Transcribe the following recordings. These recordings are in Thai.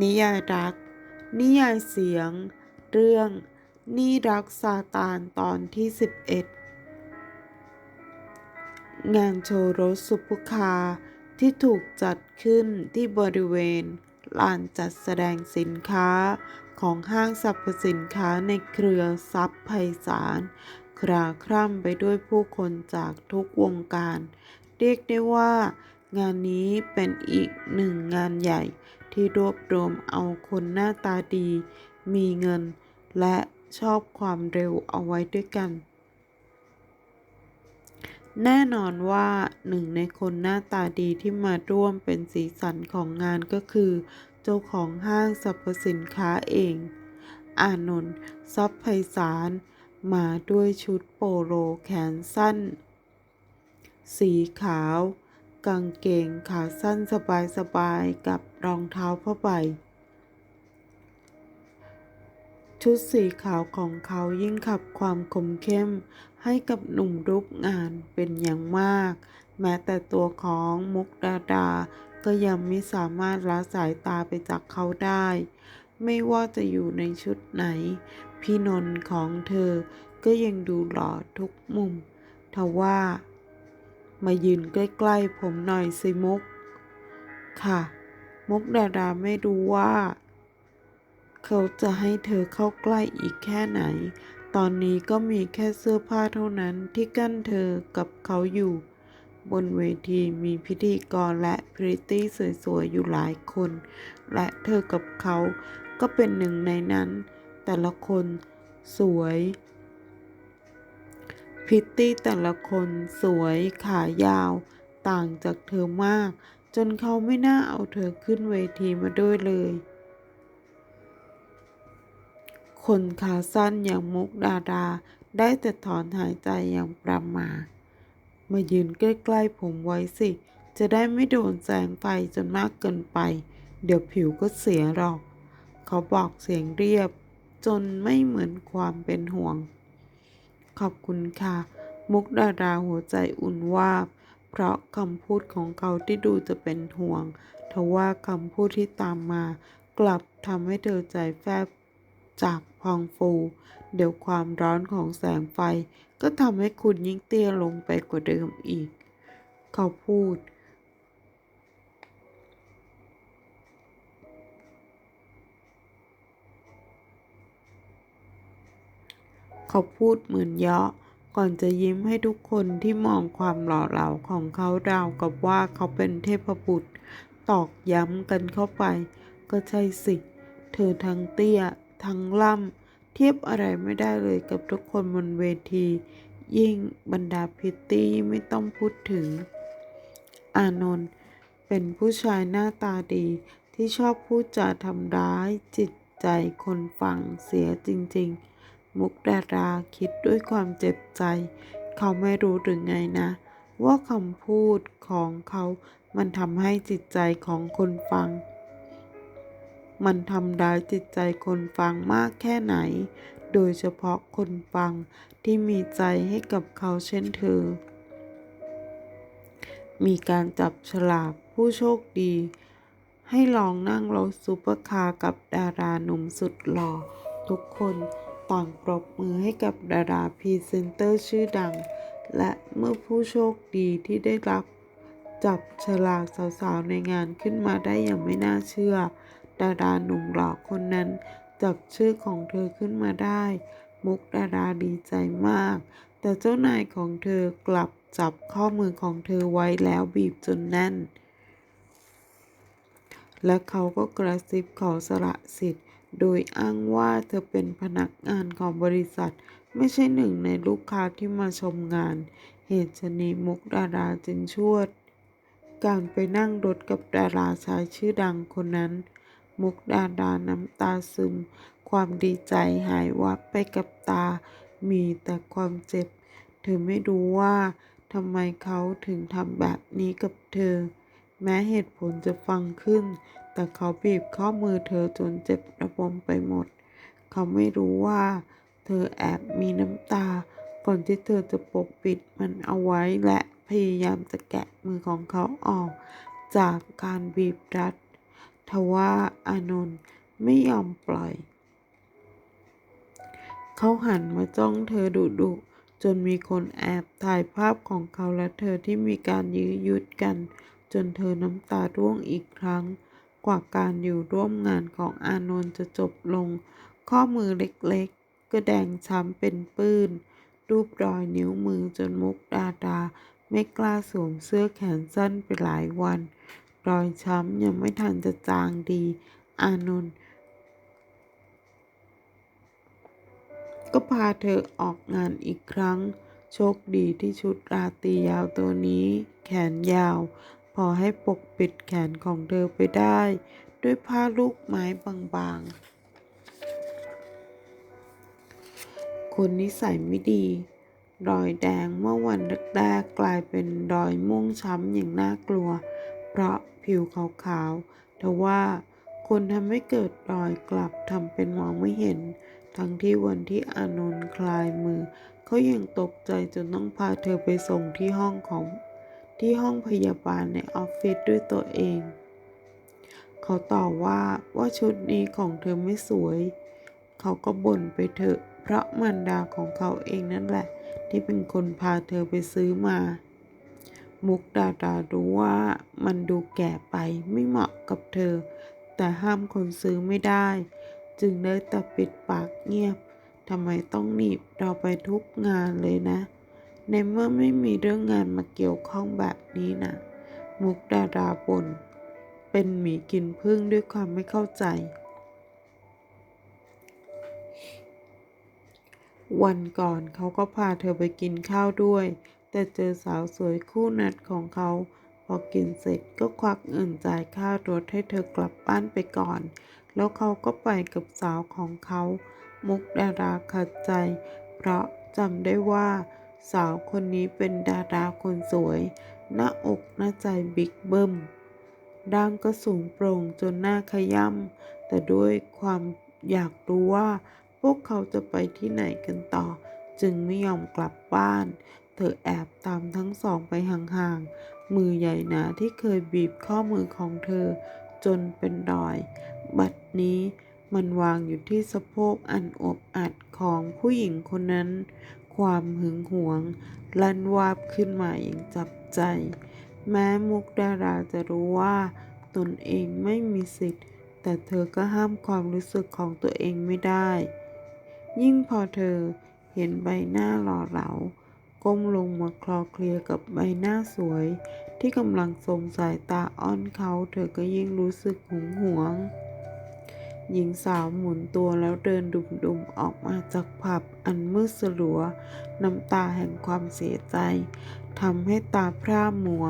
นิยายรัก นิยายเสียง เรื่อง นี่รักซาตานตอนที่ 11 งานโชว์รถซุปเปอร์คาร์ที่ถูกจัดขึ้นที่บริเวณลานจัดแสดงสินค้าของห้างสรรพสินค้าในเครือทรัพย์ไพศาลคราคร่ำไปด้วยผู้คนจากทุกวงการ เรียกได้ว่า งานนี้เป็นอีกหนึ่งงานใหญ่ ที่รวบรวมเอาคนหน้าตาดี มีเงิน และชอบความเร็วเอาไว้ด้วยกัน แน่นอนว่าหนึ่งในคนหน้าตาดีที่มาร่วมเป็นสีสันของงานก็คือ เจ้าของห้างสรรพสินค้าเอง อานนท์ทรัพย์ไพศาลมาด้วยชุดโปโลแขนสั้น สีขาว กางเกงขาสั้นสบายๆกับรองเท้าผ้าใบ ชุดสีขาวของเขายิ่งขับความคมเข้มให้กับหนุ่มรูปงานเป็นอย่างมาก แม้แต่ตัวของมุกดาดา ก็ยังไม่สามารถละสายตาไปจากเขาได้ ไม่ว่าจะอยู่ในชุดไหน พี่นนท์ของเธอก็ยังดูหล่อทุกมุมทว่า มายืนใกล้ๆผมหน่อยสิมุก ค่ะ มุกดาดาไม่รู้ว่า เขาจะให้เธอเข้าใกล้อีกแค่ไหน ตอนนี้ก็มีแค่เสื้อผ้าเท่านั้นที่กั้นเธอกับเขาอยู่ บนเวทีมีพิธีกรและพริตตี้สวยๆอยู่หลายคน และเธอกับเขาก็เป็นหนึ่งในนั้น แต่ละคนสวย พิตตี้แต่ละคนสวยขายาว ต่างจากเธอมาก จนเขาไม่น่าเอาเธอขึ้นเวทีมาด้วยเลย คนขาสั้นอย่างมุกดาดา ได้แต่ถอนหายใจอย่างประมามายืนใกล้ๆผมไว้สิ จะได้ไม่โดนแสงไฟจนมากเกินไป เดี๋ยวผิวก็เสียหรอก เขาบอกเสียงเรียบ จนไม่เหมือนความเป็นห่วง ขอบคุณค่ะ มุกดาดาหัวใจอุ่นวาบ เพราะคำพูดของเขาที่ดูจะเป็นห่วงทว่าคำพูดที่ตามมา กลับทำให้เธอใจแฟบจากพองฟู เดี๋ยวความร้อนของแสงไฟ ก็ทำให้คุณยิ่งเตี้ยลงไปกว่าเดิมอีก เขาพูด เขาพูดเหมือนเยาะก่อนจะยิ้มให้ทุกคนที่มองความหล่อเหลาของเขาราวกับว่าเขาเป็นเทพบุตร ตอกย้ำกันเข้าไป ก็ใช่สิ เธอทั้งเตี้ย ทั้งล่ำ เทียบอะไรไม่ได้เลยกับทุกคนบนเวที ยิ่งบรรดาพิตตี้ไม่ต้องพูดถึง อานนท์เป็นผู้ชายหน้าตาดีที่ชอบพูดจาทำร้ายจิตใจคนฟังเสียจริง ๆ มุกดาราคิดด้วยความเจ็บใจ เขาไม่รู้หรือไงนะ ว่าคำพูดของเขามันทำให้จิตใจของคนฟัง มันทำร้ายจิตใจคนฟังมากแค่ไหน โดยเฉพาะคนฟังที่มีใจให้กับเขาเช่นเธอ มีการจับฉลากผู้โชคดี ให้ลองนั่งรถซูเปอร์คาร์กับดาราหนุ่มสุดหล่อทุกคน ต่างปรบมือให้กับดาราพรีเซนเตอร์ชื่อดัง และเมื่อผู้โชคดีที่ได้รับจับฉลากสาวๆในงานขึ้นมาได้อย่างไม่น่าเชื่อ ดาราหนุ่มหล่อคนนั้นจับชื่อของเธอขึ้นมาได้ มุกดาราดีใจมาก แต่เจ้านายของเธอกลับจับข้อมือของเธอไว้แล้วบีบจนแน่น และเขาก็กระซิบขอสละสิทธิ์ โดยอ้างว่าเธอเป็นพนักงานของบริษัท ไม่ใช่หนึ่งในลูกค้าที่มาชมงาน เหตุฉนี้มุกดาราจึงชวด การไปนั่งรถกับดาราชายชื่อดังคนนั้น มุกดาดาน้ำตาซึม ความดีใจหายวับไปกับตา มีแต่ความเจ็บ เธอไม่รู้ว่าทำไมเขาถึงทำแบบนี้กับเธอ แม้เหตุผลจะฟังขึ้น แต่เขาบีบข้อมือเธอจนเจ็บระบมไปหมด เขาไม่รู้ว่า เธอแอบมีน้ำตา ก่อนที่เธอจะปกปิดมันเอาไว้และพยายามจะแกะมือของเขาออก จากการบีบรัด ทว่าอานนท์ไม่ยอมปล่อย เขาหันมาจ้องเธอดุดุจนมีคนแอบถ่ายภาพของเขาและเธอที่มีการยื้อยุดกัน จนเธอน้ำตาร่วงอีกครั้ง ว่าการอยู่ร่วมงานของอานนท์จะจบลง ข้อมือเล็กๆ ก็แดงช้ำเป็นปื้น รูปรอยนิ้วมือจนมุกดาดา ไม่กล้าสวมเสื้อแขนสั้นไปหลายวัน รอยช้ำยังไม่ทันจะจางดี อานนท์ก็พาเธอออกงานอีกครั้ง โชคดีที่ชุดราตรียาวตัวนี้ แขนยาว อให้ปกปิดแขนของเธอไปได้ ด้วยผ้าลูกไม้บางๆ คนนิสัยไม่ดี รอยแดงเมื่อวันแรกๆกลายเป็นรอยม่วงช้ำอย่างน่ากลัว เพราะผิวขาวๆแต่ว่าคนทำให้เกิดรอยกลับทำเป็นมองไม่เห็น ทั้งที่วันที่อานนท์คลายมือ เขายังตกใจจนต้องพาเธอไปส่งที่ห้องของ ที่ห้องพยาบาลในออฟฟิศด้วยตัวเอง เขาตอบว่าว่าชุดนี้ของเธอไม่สวย เขาก็บ่นไปเถอะ เพราะมารดาของเขาเองนั่นแหละ ที่เป็นคนพาเธอไปซื้อมา มุกดาดารู้ว่ามันดูแก่ไปไม่เหมาะกับเธอ แต่ห้ามคนซื้อไม่ได้ จึงได้แต่ปิดปากเงียบทำไมต้องหนีบเราไปทุกงานเลยนะ ในเมื่อไม่มีเรื่องงานมาเกี่ยวข้องแบบนี้นะ มุกดาดาบน เป็นหมีกินพึ่งด้วยความไม่เข้าใจ วันก่อนเขาก็พาเธอไปกินข้าวด้วย แต่เจอสาวสวยคู่นัดของเขา พอกินเสร็จก็ควักเงินจ่ายค่ารถให้เธอกลับบ้านไปก่อน แล้วเขาก็ไปกับสาวของเขา มุกดาราขัดใจ เพราะจำได้ว่า สาวคนนี้เป็นดาราคนสวย หน้าอกหน้าใจบิ๊กเบิ้มร่างก็สูงโปร่งจนหน้าขย่ำแต่ด้วยความอยากรู้ว่า พวกเขาจะไปที่ไหนกันต่อ จึงไม่ยอมกลับบ้าน เธอแอบตามทั้งสองไปห่างๆ มือใหญ่หนาที่เคยบีบข้อมือของเธอ จนเป็นรอย บัดนี้มันวางอยู่ที่สะโพกอันอบอัดของผู้หญิงคนนั้น ความหึงหวง ลั่นวาบขึ้นมาอย่างจับใจ แม้มุกดาราจะรู้ว่า ตนเองไม่มีสิทธิ์ แต่เธอก็ห้ามความรู้สึกของตัวเองไม่ได้ ยิ่งพอเธอเห็นใบหน้าหล่อเหลา ก้มลงมาคลอเคลียกับใบหน้าสวย ที่กำลังสมสายตาอ้อนเขา เธอก็ยิ่งรู้สึกหึงหวง หญิงสาวหมุนตัวแล้วเดินดุ่มๆออกมาจากผับอันมืดสลัว น้ำตาแห่งความเสียใจทำให้ตาพร่ามัว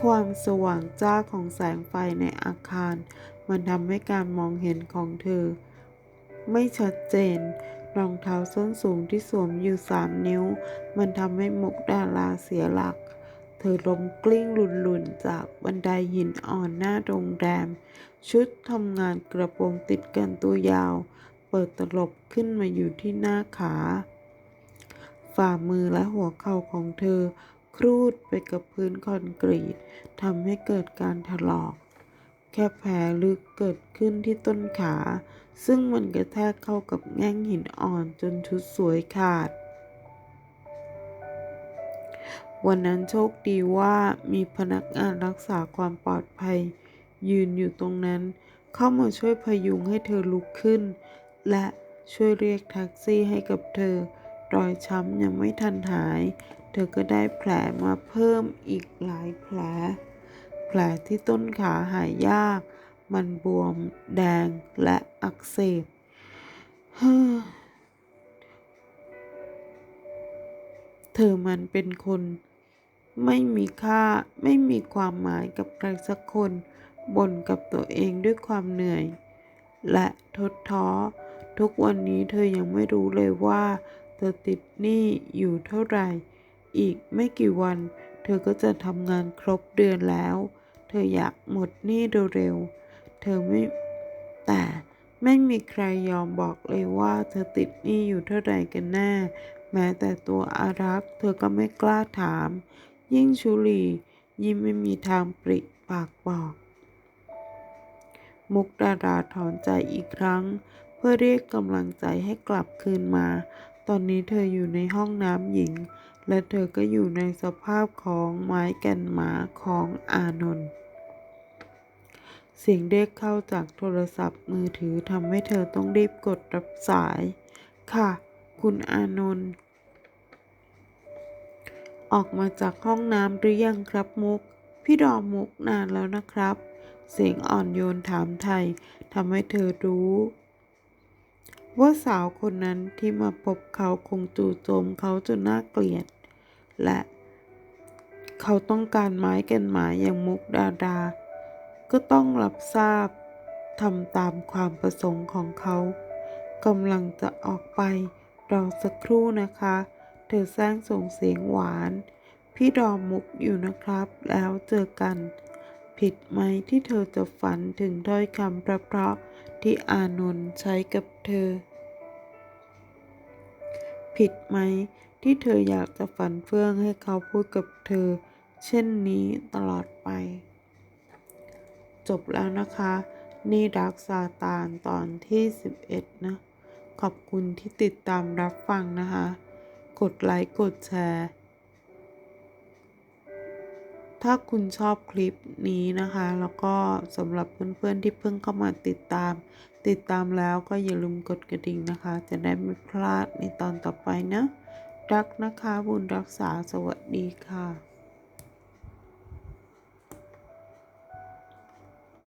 ความสว่างจ้าของแสงไฟในอาคาร มันทำให้การมองเห็นของเธอ ไม่ชัดเจน รองเท้าส้นสูงที่สวมอยู่สามนิ้ว มันทำให้มุกดาราเสียหลัก เธอล้มกลิ้งหลุนๆจากบันไดหินอ่อนหน้าโรงแรม ชุดทำงานกระโปรงติดกันตัวยาว เปิดตลบขึ้นมาอยู่ที่หน้าขา ฝ่ามือและหัวเข่าของเธอครูดไปกับพื้นคอนกรีตทำให้เกิดการถลอก แค่แผลลึกเกิดขึ้นที่ต้นขา ซึ่งมันกระแทกเข้ากับแง่งหินอ่อนจนชุดสวยขาด วันนั้นโชคดีว่ามีพนักงานรักษาความปลอดภัย ยืนอยู่ตรงนั้น เข้ามาช่วยพยุงให้เธอลุกขึ้น และช่วยเรียกแท็กซี่ให้กับเธอ รอยช้ำยังไม่ทันหาย เธอก็ได้แผลมาเพิ่มอีกหลายแผล แผลที่ต้นขาหายยาก มันบวม แดงและอักเสบเธอมันเป็นคน ไม่มีค่าไม่มีความหมายกับใครสักคนบ่นกับตัวเองด้วยความเหนื่อย และทดท้อ ทุกวันนี้เธอยังไม่รู้เลยว่า เธอติดหนี้อยู่เท่าไหร่ อีกไม่กี่วัน เธอก็จะทำงานครบเดือนแล้ว เธออยากหมดหนี้เร็วๆเธอไม่แต่ไม่มีใครยอมบอกเลยว่า เธอติดหนี้อยู่เท่าไหร่กันแน่ แม้แต่ตัวอารักษ์เธอก็ไม่กล้าถาม ยิ่งชุลียิ่งไม่มีทางปริปากบอก มุกดาดาถอนใจอีกครั้ง เพื่อเรียกกำลังใจให้กลับคืนมา ตอนนี้เธออยู่ในห้องน้ำหญิง และเธอก็อยู่ในสภาพของไม้แก่นหมาของอานนท์เสียงเรียกเข้าจากโทรศัพท์มือถือทำให้เธอต้องรีบกดรับสาย ค่ะ คุณอานนท์ ออกมาจากห้องน้ำหรือยังครับมุก พี่รอมุกนานแล้วนะครับ เสียงอ่อนโยนถามไทยทำให้เธอรู้ ว่าสาวคนนั้นที่มาพบเขาคงจู่โจมเขาจนน่าเกลียด และเขาต้องการไม้แกันหมายอย่างมุกดาดา ก็ต้องรับทราบทำตามความประสงค์ของเขากำลังจะออกไปรอสักครู่นะคะ เธอแซงส่งเสียงหวาน พี่รอมมุกอยู่นะครับ แล้วเจอกัน ผิดไหมที่เธอจะฝันถึงถ้อยคำเพราะๆที่อานนท์ใช้กับเธอ ผิดไหมที่เธออยากจะฝันเฟื่องให้เขาพูดกับเธอ เช่นนี้ตลอดไป จบแล้วนะคะ นี่รักซาตานตอนที่ 11 นะ ขอบคุณที่ติดตามรับฟังนะคะ กดไลค์กดแชร์ ถ้าคุณชอบคลิปนี้นะคะ แล้วก็สำหรับเพื่อนๆที่เพิ่งเข้ามาติดตาม ติดตามแล้วก็อย่าลืมกดกระดิ่งนะคะ จะได้ไม่พลาดในตอนต่อไปนะ รักนะคะบุญรักษาสวัสดีค่ะ